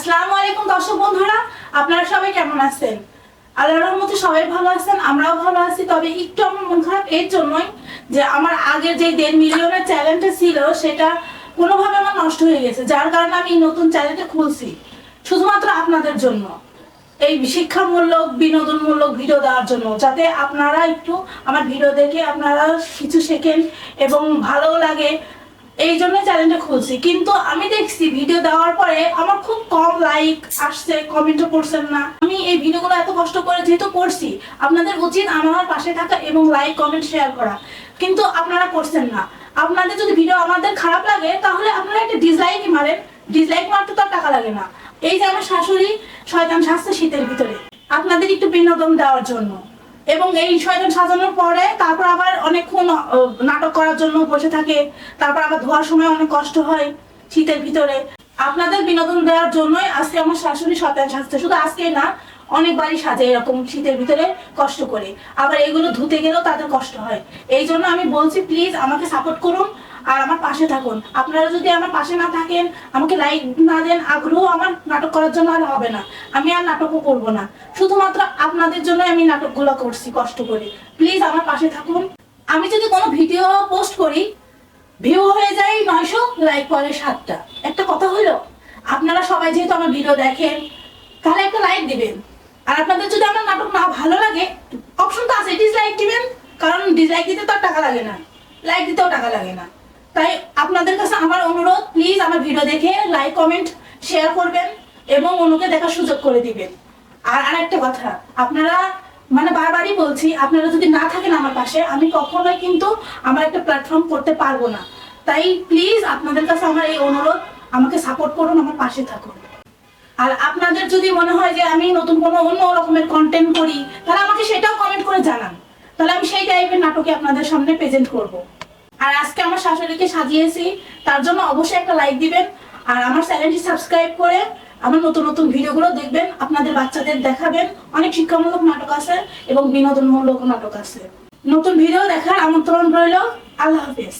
আসসালামু আলাইকুম দর্শক বন্ধুরা, আপনারা সবাই কেমন আছেন? আল্লাহর রহমতে সবাই ভালো আছেন, আমরাও ভালো আছি, তবে একটু আমার মন খারাপ এর জন্যই যে আমার আগে যে দেড় মিলিয়নের চ্যানেলটা ছিল, সেটা কোনোভাবে আমার নষ্ট হয়ে গেছে, যার কারণে আমি নতুন চ্যানেলটা খুলছি, শুধুমাত্র আপনাদের জন্য। এই শিক্ষামূলক, বিনোদনমূলক ভিডিও দেওয়ার জন্য, যাতে আপনারা একটু আমার ভিডিও দেখে আপনারা কিছু শেখেন এবং ভালো লাগে এই জন্য চ্যানেলটা খুলছি। কিন্তু আমি দেখছি ভিডিও দেওয়ার পরে আমার খুব কম লাইক আসছে কমেন্টও করছেন না। আমি এই ভিডিওগুলো এত কষ্ট করে যেহেতু করছি, আপনাদের উচিত আমার পাশে থাকা এবং লাইক কমেন্ট শেয়ার করা। কিন্তু আপনারা করছেন না। আপনাদের যদি ভিডিও আমাদের খারাপ লাগে, তাহলে আপনারা একটা ডিসলাইকই মারেন। ডিসলাইক মারতে তো টাকা লাগে না। এই যে আমার শাশুড়ি, শয়তান শাস্তে শীতের ভিতরে। আপনাদের একটু বিনোদন দেওয়ার জন্য। এবং এই শয়তান সাজানোর পরে তারপর আবার অনেকক্ষণ নাটক করার জন্য বসে থাকে। তারপর আবার ধোয়ার সময় অনেক কষ্ট হয় শীতের ভিতরে। আপনাদের বিনোদন দেওয়ার জন্যই আজকে আমার শাশুড়ি সতেজ সাজতে শুধু আজকে না অনেকবারই সাজে এরকম শীতের ভিতরে কষ্ট করে। আবার এগুলো ধুতে গেলেও তাদের কষ্ট হয়। এই জন্য আমি বলছি প্লিজ আমাকে সাপোর্ট করুন আর আমার পাশে থাকুন। আপনারা যদি আমার পাশে না থাকেন, আমাকে লাইক না দেন, আগ্রহ আমার নাটক করার জন্য আর হবে না। আমি আর নাটকও করব না। শুধুমাত্র আপনাদের জন্য আমি নাটকগুলো করছি কষ্ট করে। প্লিজ আমার পাশে থাকুন। আমি যদি কোনো ভিডিও পোস্ট করি ভিউ হয়ে যায় নয়শো লাইক পরে সাতটা। একটা কথা হলো, আপনারা সবাই যেহেতু আমার ভিডিও দেখেন, তাহলে একটা লাইক দিবেন। আর আপনাদের যদি আমার নাটক না ভালো লাগে অপশন তো আছে ডিসলাইক দিবেন, কারণ ডিসলাইক দিতে তো টাকা লাগে না। লাইক দিতেও টাকা লাগে না। তাই আপনাদের কাছে আমার অনুরোধ প্লিজ আমার ভিডিও দেখে লাইক কমেন্ট শেয়ার করবেন এবং অন্যকে দেখার সুযোগ করে দিবেন। আর আরেকটা কথা, আপনারা মানে বারবারই বলছি, আপনারা যদি না থাকেন আমার পাশে, আমি কখনোই কিন্তু আমার একটা প্ল্যাটফর্ম করতে পারব না। তাই প্লিজ আপনাদের কাছে আমার এই অনুরোধ, আমাকে সাপোর্ট করুন, আমার পাশে থাকুন। আর আপনাদের যদি মনে হয় যে আমি নতুন কোনো অন্য রকমের কন্টেন্ট করি, তাহলে আমাকে সেটাও কমেন্ট করে জানান। তাহলে আমি সেই টাইপের নাটকে আপনাদের সামনে প্রেজেন্ট করব। আর আজকে আমার শাশুড়িকে সাজিয়েছি, তার জন্য অবশ্যই একটা লাইক দিবেন। আর আমার চ্যানেলটি সাবস্ক্রাইব করে আমার নতুন নতুন ভিডিওগুলো দেখবেন, আপনাদের বাচ্চাদের দেখাবেন। অনেক শিক্ষামূলক নাটক আছে এবং বিনোদনমূলক নাটক আছে। নতুন ভিডিও দেখার আমন্ত্রণ রইল। আল্লাহ হাফেজ।